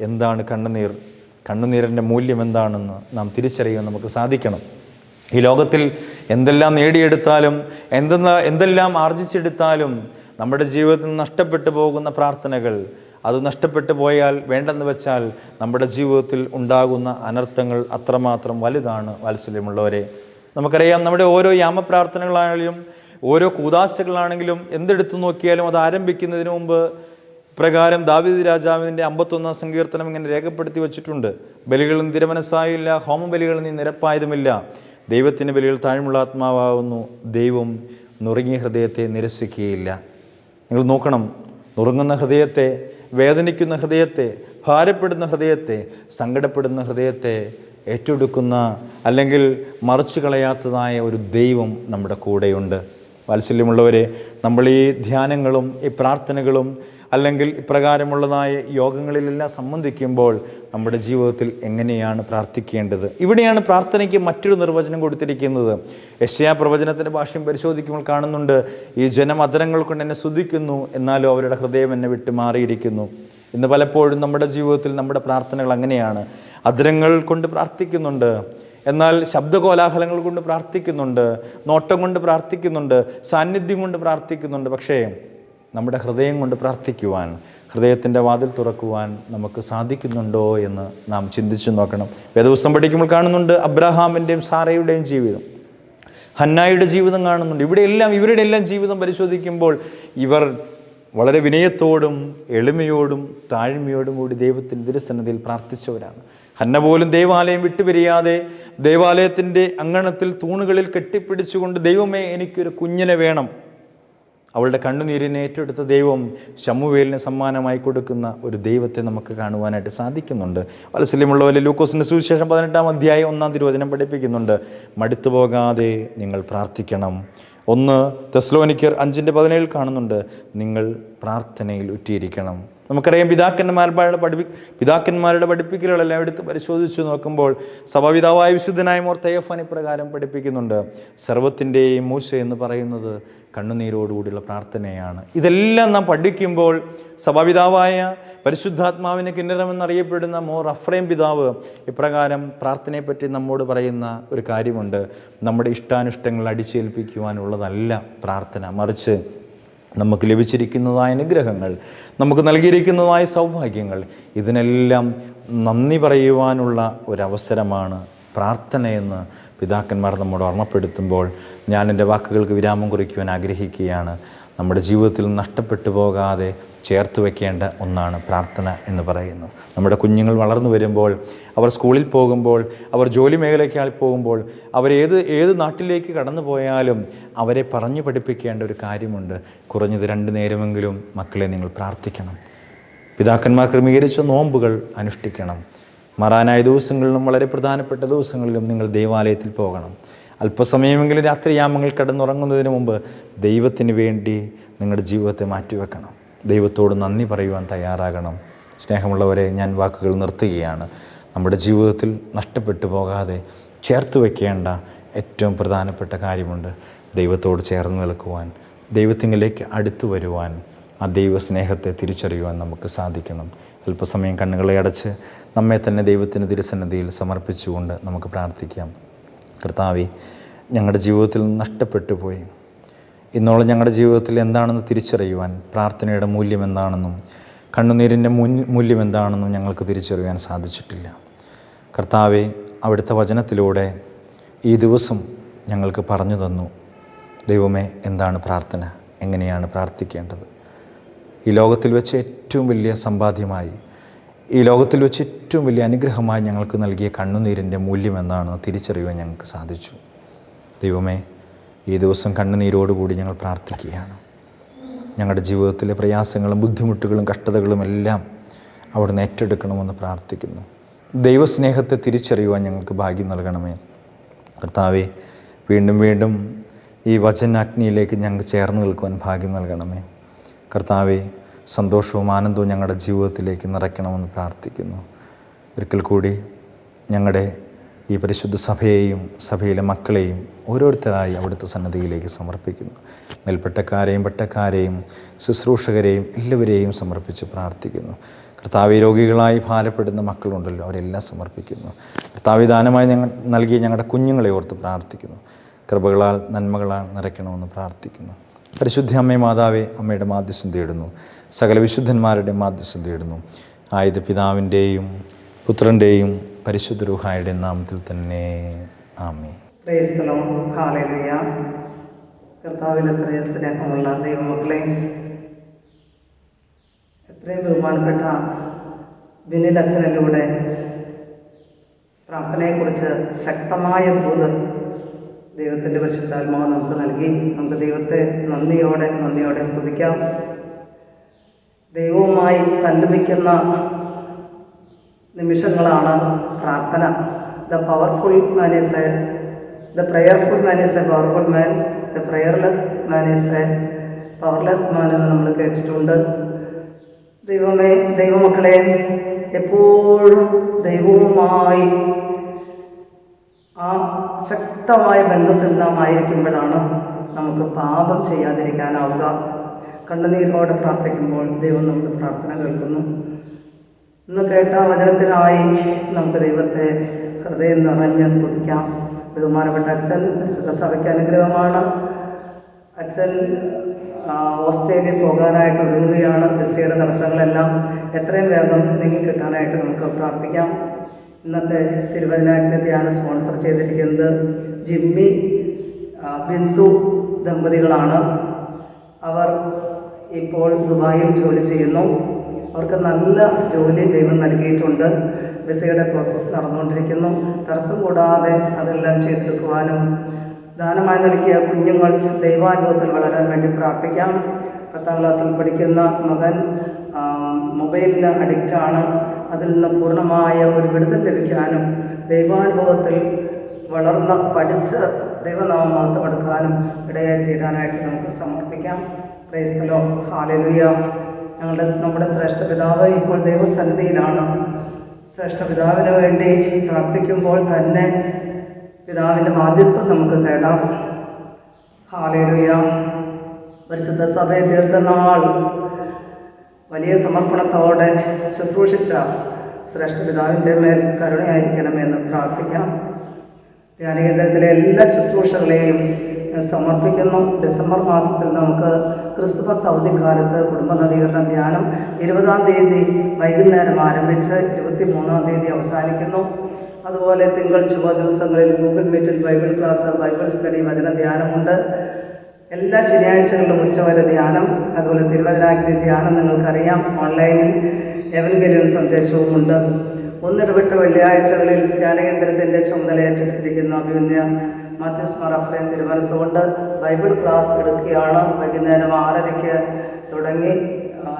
എന്താണ് കണ്ണുനീർ? കണ്ണുനീരിന്റെ മൂല്യം എന്താണെന്ന് നാം തിരിച്ചറിയാൻ നമുക്ക് സാധിക്കണം. ഈ ലോകത്തിൽ എന്തെല്ലാം നേടിയെടുത്താലും എന്തെന്ന എന്തെല്ലാം ആർജിച്ചെടുത്താലും നമ്മുടെ ജീവിതത്തിൽ നഷ്ടപ്പെട്ടു പോകുന്ന പ്രാർത്ഥനകൾ അത് നഷ്ടപ്പെട്ടു പോയാൽ വേണ്ടെന്ന് വെച്ചാൽ നമ്മുടെ ജീവിതത്തിൽ ഉണ്ടാകുന്ന അനർത്ഥങ്ങൾ അത്രമാത്രം വലുതാണ് വാത്സല്യമുള്ളവരെ. നമുക്കറിയാം നമ്മുടെ ഓരോ യാമപ്രാർത്ഥനകളാണെങ്കിലും ഓരോ കൂതാശകളാണെങ്കിലും എന്തെടുത്തു നോക്കിയാലും അത് ആരംഭിക്കുന്നതിന് മുമ്പ് പ്രകാരം ദാവീദ് രാജാവിന്റെ അമ്പത്തൊന്നാം സങ്കീർത്തനം ഇങ്ങനെ രേഖപ്പെടുത്തി വച്ചിട്ടുണ്ട്. ബലികളും തിരമനസ്സായില്ല ഹോമബലികൾ നീ നിരപ്പായതുമില്ല. ദൈവത്തിന്റെ ബലികൾ താഴ്മുള്ള ആത്മാവാകുന്നു. ദൈവം നുറുങ്ങിയ ഹൃദയത്തെ നിരസിക്കുകയില്ല. നിങ്ങൾ നോക്കണം. നുറുങ്ങുന്ന ഹൃദയത്തെ വേദനിക്കുന്ന ഹൃദയത്തെ ഭാരപ്പെടുന്ന ഹൃദയത്തെ സങ്കടപ്പെടുന്ന ഹൃദയത്തെ ഏറ്റെടുക്കുന്ന അല്ലെങ്കിൽ മറച്ചു കളയാത്തതായ ഒരു ദൈവം നമ്മുടെ കൂടെയുണ്ട്. വാത്സല്യമുള്ളവരെ നമ്മൾ ഈ ധ്യാനങ്ങളും ഈ പ്രാർത്ഥനകളും അല്ലെങ്കിൽ ഇപ്രകാരമുള്ളതായ യോഗങ്ങളിലെല്ലാം സംബന്ധിക്കുമ്പോൾ നമ്മുടെ ജീവിതത്തിൽ എങ്ങനെയാണ് പ്രാർത്ഥിക്കേണ്ടത്? ഇവിടെയാണ് പ്രാർത്ഥനയ്ക്ക് മറ്റൊരു നിർവചനം കൊടുത്തിരിക്കുന്നത്. യശയാ പ്രവചനത്തിന്റെ ഭാഷയും പരിശോധിക്കുമ്പോൾ കാണുന്നുണ്ട് ഈ ജനം അതരങ്ങൾ കൊണ്ട് എന്നെ ശുദ്ധിക്കുന്നു എന്നാലും അവരുടെ ഹൃദയം എന്നെ വിട്ട് മാറിയിരിക്കുന്നു. ഇന്ന് പലപ്പോഴും നമ്മുടെ ജീവിതത്തിൽ നമ്മുടെ പ്രാർത്ഥനകൾ അങ്ങനെയാണ്. അതിരങ്ങൾ കൊണ്ട് പ്രാർത്ഥിക്കുന്നുണ്ട്. എന്നാൽ ശബ്ദകോലാഹലങ്ങൾ കൊണ്ട് പ്രാർത്ഥിക്കുന്നുണ്ട് നോട്ടം കൊണ്ട് പ്രാർത്ഥിക്കുന്നുണ്ട് സാന്നിധ്യം കൊണ്ട് പ്രാർത്ഥിക്കുന്നുണ്ട്. പക്ഷേ നമ്മുടെ ഹൃദയം കൊണ്ട് പ്രാർത്ഥിക്കുവാൻ ഹൃദയത്തിന്റെ വാതിൽ തുറക്കുവാൻ നമുക്ക് സാധിക്കുന്നുണ്ടോ എന്ന് നാം ചിന്തിച്ചു നോക്കണം. വേദപുസ്തകം പഠിക്കുമ്പോൾ കാണുന്നുണ്ട് അബ്രഹാമിന്റെയും സാറയുടെയും ജീവിതം. ഹന്നായുടെ ജീവിതം കാണുന്നുണ്ട്. ഇവിടെയെല്ലാം ഇവരുടെ എല്ലാം ജീവിതം പരിശോധിക്കുമ്പോൾ ഇവർ വളരെ വിനയത്തോടും എളിമയോടും താഴ്മയോടും കൂടി ദൈവത്തിന്റെ തിരുസന്നതിയിൽ പ്രാർത്ഥിച്ചവരാണ്. ഹന്ന പോലും ദേവാലയം വിട്ടുപിരിയാതെ ദേവാലയത്തിന്റെ അങ്കണത്തിൽ തൂണുകളിൽ കെട്ടിപ്പിടിച്ചുകൊണ്ട് ദൈവമേ എനിക്കൊരു കുഞ്ഞിനെ വേണം. അവളുടെ കണ്ണുനീരിനെ ഏറ്റെടുത്ത ദൈവം ശമുവേലിന് സമ്മാനമായി കൊടുക്കുന്ന ഒരു ദൈവത്തെ നമുക്ക് കാണുവാനായിട്ട് സാധിക്കുന്നുണ്ട്. വത്സല്യമുള്ളവരെ ലൂക്കോസിന്റെ സുവിശേഷം പതിനെട്ടാം അധ്യായം ഒന്നാം തിരുവചനം പഠിപ്പിക്കുന്നുണ്ട്. മടുത്തു പോകാതെ നിങ്ങൾ പ്രാർത്ഥിക്കണം. ഒന്ന് തെസ്ലോനിക്കർ അഞ്ചിന്റെ പതിനേഴിൽ കാണുന്നുണ്ട് നിങ്ങൾ പ്രാർത്ഥനയിൽ ഉറ്റിയിരിക്കണം. നമുക്കറിയാം പിതാക്കന്മാരുടെ പഠിപ്പി പിതാക്കന്മാരുടെ പഠിപ്പിക്കലുകളെല്ലാം എടുത്ത് പരിശോധിച്ചു നോക്കുമ്പോൾ സഭാപിതാവായ വിശുദ്ധനായ മോർത്തയഫാൻ ഇപ്രകാരം പഠിപ്പിക്കുന്നുണ്ട് സർവത്തിന്റെയും മൂശ എന്ന് പറയുന്നത് കണ്ണുനീരോടുകൂടിയുള്ള പ്രാർത്ഥനയാണ്. ഇതെല്ലാം നാം പഠിക്കുമ്പോൾ സഭാപിതാവായ പരിശുദ്ധാത്മാവിന് കിന്നരമെന്നറിയപ്പെടുന്ന മോർ അഫ്രേം പിതാവ് ഇപ്രകാരം പ്രാർത്ഥനയെപ്പറ്റി നമ്മോട് പറയുന്ന ഒരു കാര്യമുണ്ട്. നമ്മുടെ ഇഷ്ടാനിഷ്ടങ്ങൾ അടിച്ചേൽപ്പിക്കുവാനുള്ളതല്ല പ്രാർത്ഥന. മറിച്ച് നമുക്ക് ലഭിച്ചിരിക്കുന്നതായ അനുഗ്രഹങ്ങൾ നമുക്ക് നൽകിയിരിക്കുന്നതായ സൗഭാഗ്യങ്ങൾ ഇതിനെല്ലാം നന്ദി പറയുവാനുള്ള ഒരവസരമാണ് പ്രാർത്ഥനയെന്ന് പിതാക്കന്മാർ നമ്മോട് ഓർമ്മപ്പെടുത്തുമ്പോൾ ഞാൻ എന്റെ വാക്കുകൾക്ക് വിരാമം കുറിക്കുവാൻ ആഗ്രഹിക്കുകയാണ്. നമ്മുടെ ജീവിതത്തിൽ നഷ്ടപ്പെട്ടു പോകാതെ ചേർത്ത് വയ്ക്കേണ്ട ഒന്നാണ് പ്രാർത്ഥന എന്ന് പറയുന്നു. നമ്മുടെ കുഞ്ഞുങ്ങൾ വളർന്നു വരുമ്പോൾ അവർ സ്കൂളിൽ പോകുമ്പോൾ അവർ ജോലി മേഖലയ്ക്കാൾ പോകുമ്പോൾ അവരേത് ഏത് നാട്ടിലേക്ക് കടന്നു പോയാലും അവരെ പറഞ്ഞു പഠിപ്പിക്കേണ്ട ഒരു കാര്യമുണ്ട്. കുറഞ്ഞത് രണ്ട് നേരമെങ്കിലും മക്കളെ നിങ്ങൾ പ്രാർത്ഥിക്കണം. പിതാക്കന്മാർ ക്രമീകരിച്ച നോമ്പുകൾ അനുഷ്ഠിക്കണം. മറാനായ ദിവസങ്ങളിലും വളരെ പ്രധാനപ്പെട്ട ദിവസങ്ങളിലും നിങ്ങൾ ദൈവാലയത്തിൽ പോകണം. അല്പസമയമെങ്കിലും രാത്രിയാമങ്ങൾ കിടന്നുറങ്ങുന്നതിന് മുമ്പ് ദൈവത്തിന് വേണ്ടി നിങ്ങളുടെ ജീവിതത്തെ മാറ്റിവെക്കണം. ദൈവത്തോട് നന്ദി പറയുവാൻ തയ്യാറാകണം. സ്നേഹമുള്ളവരെ ഞാൻ വാക്കുകൾ നിർത്തുകയാണ്. നമ്മുടെ ജീവിതത്തിൽ നഷ്ടപ്പെട്ടു പോകാതെ ചേർത്ത് വയ്ക്കേണ്ട ഏറ്റവും പ്രധാനപ്പെട്ട കാര്യമുണ്ട് ദൈവത്തോട് ചേർന്ന് നിൽക്കുവാൻ. ദൈവത്തിങ്കിലേക്ക് അടുത്തു വരുവാൻ ആ ദൈവസ്നേഹത്തെ തിരിച്ചറിയുവാൻ നമുക്ക് സാധിക്കണം. അല്പസമയം കണ്ണുകളെ അടച്ച് നമ്മെ തന്നെ ദൈവത്തിന് തിരുസന്നിധിയിൽ സമർപ്പിച്ചുകൊണ്ട് നമുക്ക് പ്രാർത്ഥിക്കാം. കർത്താവെ ഞങ്ങളുടെ ജീവിതത്തിൽ നഷ്ടപ്പെട്ടു പോയി. ഇന്നോളം ഞങ്ങളുടെ ജീവിതത്തിൽ എന്താണെന്ന് തിരിച്ചറിയുവാൻ പ്രാർത്ഥനയുടെ മൂല്യം എന്താണെന്നും കണ്ണുനീരിന്റെ മുൻ മൂല്യം എന്താണെന്നും ഞങ്ങൾക്ക് തിരിച്ചറിയുവാൻ സാധിച്ചിട്ടില്ല. കർത്താവെ അവിടുത്തെ വചനത്തിലൂടെ ഈ ദിവസം ഞങ്ങൾക്ക് പറഞ്ഞു തന്നു. ദൈവമേ എന്താണ് പ്രാർത്ഥന? എങ്ങനെയാണ് പ്രാർത്ഥിക്കേണ്ടത്? ഈ ലോകത്തിൽ വെച്ച് ഏറ്റവും വലിയ സമ്പാദ്യമായി ഈ ലോകത്തിൽ വെച്ച് ഏറ്റവും വലിയ അനുഗ്രഹമായി ഞങ്ങൾക്ക് നൽകിയ കണ്ണുനീരിന്റെ മൂല്യം എന്താണെന്ന് തിരിച്ചറിയുവാൻ ഞങ്ങൾക്ക് സാധിച്ചു. ദൈവമേ ഈ ദിവസം കണ്ണുനീരോടുകൂടി ഞങ്ങൾ പ്രാർത്ഥിക്കുകയാണ്. ഞങ്ങളുടെ ജീവിതത്തിലെ പ്രയാസങ്ങളും ബുദ്ധിമുട്ടുകളും കഷ്ടതകളും എല്ലാം അവിടുന്ന് ഏറ്റെടുക്കണമെന്ന് പ്രാർത്ഥിക്കുന്നു. ദൈവസ്നേഹത്തെ തിരിച്ചറിയുവാൻ ഞങ്ങൾക്ക് ഭാഗ്യം നൽകണമേ. കർത്താവെ വീണ്ടും വീണ്ടും ഈ വചനാഗ്നിയിലേക്ക് ഞങ്ങൾക്ക് ചേർന്ന് നിൽക്കുവാൻ ഭാഗ്യം നൽകണമേ. കർത്താവെ സന്തോഷവും ആനന്ദവും ഞങ്ങളുടെ ജീവിതത്തിലേക്ക് നിറയ്ക്കണമെന്ന് പ്രാർത്ഥിക്കുന്നു. ഒരിക്കൽ കൂടി ഞങ്ങളുടെ ഈ പരിശുദ്ധ സഭയെയും സഭയിലെ മക്കളെയും ഓരോരുത്തരായി അവിടുത്തെ സന്നദ്ധിയിലേക്ക് സമർപ്പിക്കുന്നു. മേൽപ്പെട്ടക്കാരെയും പെട്ടക്കാരെയും ശുശ്രൂഷകരെയും എല്ലാവരെയും സമർപ്പിച്ച് പ്രാർത്ഥിക്കുന്നു. കർത്താവ് രോഗികളായി ഭാരപ്പെടുന്ന മക്കളുണ്ടല്ലോ അവരെല്ലാം സമർപ്പിക്കുന്നു. കർത്താവ് ദാനമായി ഞങ്ങൾ നൽകിയ ഞങ്ങളുടെ കുഞ്ഞുങ്ങളെ ഓർത്ത് പ്രാർത്ഥിക്കുന്നു. കൃപകളാൽ നന്മകളാൽ നിറയ്ക്കണമെന്ന് പ്രാർത്ഥിക്കുന്നു. പരിശുദ്ധ അമ്മേ മാതാവേ അമ്മയുടെ മാധ്യസ്ഥം തേടുന്നു. സകല വിശുദ്ധന്മാരുടെ മാധ്യസ്ഥം തേടുന്നു. ആയത് പിതാവിന്റെയും പുത്രന്റെയും പരിശുദ്ധ രൂഹായുടെ നാമത്തിൽ തന്നെ. ആമേ കർത്താവിൽ സ്നേഹമുള്ള ദൈവമക്കളെ എത്രയും ബഹുമാനപ്പെട്ട ബിനിൽ പ്രാർത്ഥനയെക്കുറിച്ച് ശക്തമായ ദൂത് ദൈവത്തിന്റെ പരിശുദ്ധാത്മാവ് നമുക്ക് നൽകി. നമുക്ക് ദൈവത്തെ നന്ദിയോടെ നന്ദിയോടെ സ്തുതിക്കാം. ദൈവവുമായി സല്ലപിക്കുന്ന നിമിഷങ്ങളാണ് പ്രാർത്ഥന. The powerful man is a the prayerful man is a powerful man the prayerless man is a powerless man എന്ന് നമ്മൾ കേട്ടിട്ടുണ്ട്. ദൈവമേ ദൈവമക്കളെ എപ്പോഴും ദൈവവുമായി ആ ശക്തമായ ബന്ധത്തിൽ നാം ആയിരിക്കുമ്പോഴാണ് നമുക്ക് പാപം ചെയ്യാതിരിക്കാനാവുക. കണ്ണുനീരോടെ പ്രാർത്ഥിക്കുമ്പോൾ ദൈവം നമ്മുടെ പ്രാർത്ഥന കേൾക്കുന്നു. ഇന്ന് കേട്ട വചനത്തിനായി നമുക്ക് ദൈവത്തെ ഹൃദയം നിറഞ്ഞ് സ്തുതിക്കാം. ബഹുമാനപ്പെട്ട അച്ഛൻ പരിശുദ്ധ സഭയ്ക്ക് അനുഗ്രഹമാണ്. അച്ഛൻ ഓസ്ട്രേലിയ പോകാനായിട്ട് ഒരുങ്ങുകയാണ്. ബിസിയുടെ തടസ്സങ്ങളെല്ലാം എത്രയും വേഗം നീങ്ങി കിട്ടാനായിട്ട് നമുക്ക് പ്രാർത്ഥിക്കാം. ഇന്നത്തെ തിരുവചനാജ്ഞത്തെയാണ് സ്പോൺസർ ചെയ്തിരിക്കുന്നത്. ജിമ്മി ബിന്ദു ദമ്പതികളാണ്. അവർ ഇപ്പോൾ ദുബായിൽ ജോലി ചെയ്യുന്നു. അവർക്ക് നല്ല ജോലി ദൈവം നൽകിയിട്ടുണ്ട്. വിസയുടെ പ്രോസസ്സ് നടന്നുകൊണ്ടിരിക്കുന്നു. തടസ്സം കൂടാതെ അതെല്ലാം ചെയ്തെടുക്കുവാനും ദാനമായി നൽകിയ കുഞ്ഞുങ്ങൾ ദൈവാനുഭവത്തിൽ വളരാൻ വേണ്ടി പ്രാർത്ഥിക്കാം. പത്താം ക്ലാസ്സിൽ പഠിക്കുന്ന മകൻ മൊബൈലിന് അഡിക്റ്റാണ് അതിൽ നിന്ന് പൂർണമായ ഒരു വിടുതൽ ലഭിക്കാനും ദൈവാനുഭവത്തിൽ വളർന്ന പഠിച്ച് ദൈവനാമം മഹത്വമെടുക്കാനും ഇടയായി തീരാനായിട്ട് നമുക്ക് സമർപ്പിക്കാം. പ്രേസ്തലോ ഹാലലുയ ഞങ്ങളുടെ നമ്മുടെ ശ്രേഷ്ഠ പിതാവ് ഇപ്പോൾ ദൈവസന്നിധിയിലാണ്. ശ്രേഷ്ഠ പിതാവിന് വേണ്ടി പ്രാർത്ഥിക്കുമ്പോൾ തന്നെ പിതാവിന്റെ മാധ്യസ്ഥം നമുക്ക് തേടാം. ഹാലലുയ പരിശുദ്ധ സഭയെ ദീർഘനാൾ വലിയ സമർപ്പണത്തോടെ ശുശ്രൂഷിച്ച ശ്രേഷ്ഠ പിതാവിന്റെ മേൽ കരുണയായിരിക്കണമെന്ന് പ്രാർത്ഥിക്കാം. ധ്യാനകേന്ദ്രത്തിലെ എല്ലാ ശുശ്രൂഷകളെയും സമർപ്പിക്കുന്നു. ഡിസംബർ മാസത്തിൽ നമുക്ക് ക്രിസ്തുമസ് അവധിക്കാലത്ത് കുടുംബ നവീകരണ ധ്യാനം ഇരുപതാം തീയതി വൈകുന്നേരം ആരംഭിച്ച് ഇരുപത്തി മൂന്നാം തീയതി അവസാനിക്കുന്നു. അതുപോലെ തിങ്കൾ ചൊവ്വ ദിവസങ്ങളിൽ ഗൂഗിൾ മീറ്റിൽ ബൈബിൾ ക്ലാസ് ബൈബിൾ സ്റ്റഡി വചന ധ്യാനമുണ്ട്. എല്ലാ ശനിയാഴ്ചകളിലും ഉച്ചവരെ ധ്യാനം അതുപോലെ തിരുവചനാഗ്നി ധ്യാനം നിങ്ങൾക്കറിയാം. ഓൺലൈനിൽ എവൻഗലിയൻ സന്ദേശവുമുണ്ട്. ഒന്നിടപെട്ട വെള്ളിയാഴ്ചകളിൽ ധ്യാനകേന്ദ്രത്തിന്റെ ചുമതല ഏറ്റെടുത്തിരിക്കുന്ന അഭിമന്യ മാത്യൂസ് മറഫ്രേൻ തിരുമനസ്സുകൊണ്ട് ബൈബിൾ ക്ലാസ് എടുക്കുകയാണ്. വൈകുന്നേരം ആറരയ്ക്ക് തുടങ്ങി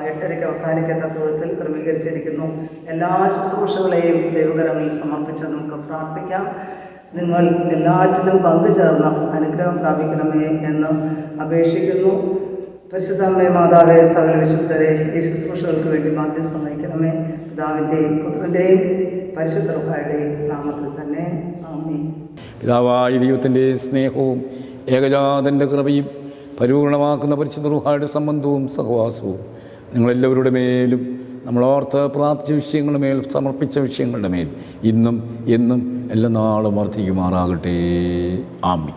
എട്ടരയ്ക്ക് അവസാനിക്കത്തക്ക വിധത്തിൽ ക്രമീകരിച്ചിരിക്കുന്നു. എല്ലാ ശുശ്രൂഷകളെയും ദൈവകരങ്ങളിൽ സമർപ്പിച്ച് നമുക്ക് പ്രാർത്ഥിക്കാം. നിങ്ങൾ എല്ലാറ്റിലും പങ്കുചേർന്ന് അനുഗ്രഹം പ്രാപിക്കണമേ എന്ന് അപേക്ഷിക്കുന്നു. പരിശുദ്ധമ്മേ മാതാവേ സകല വിശുദ്ധരെ ഈ ശുശ്രൂഷകൾക്ക് വേണ്ടി മാധ്യസ്ഥം വഹിക്കണമേ പിതാവിന്റെയും പുത്രന്റെയും പരിശുദ്ധ നാമത്തിൽ തന്നെ ആമേ പിതാവായ ദൈവത്തിന്റെ സ്നേഹവും ഏകജാതന്റെ കൃപയും പരിപൂർണമാക്കുന്ന പരിശുദ്ധ റുഹായുടെ സംബന്ധവും സഹവാസവും നിങ്ങളെല്ലാവരുടെ മേലും നമ്മളോർത്ത് പ്രാർത്ഥിച്ച വിഷയങ്ങളുടെ മേൽ സമർപ്പിച്ച വിഷയങ്ങളുടെ മേൽ ഇന്നും എന്നും എല്ലാ നാളും വർദ്ധിക്കുമാറാകട്ടെ. ആമി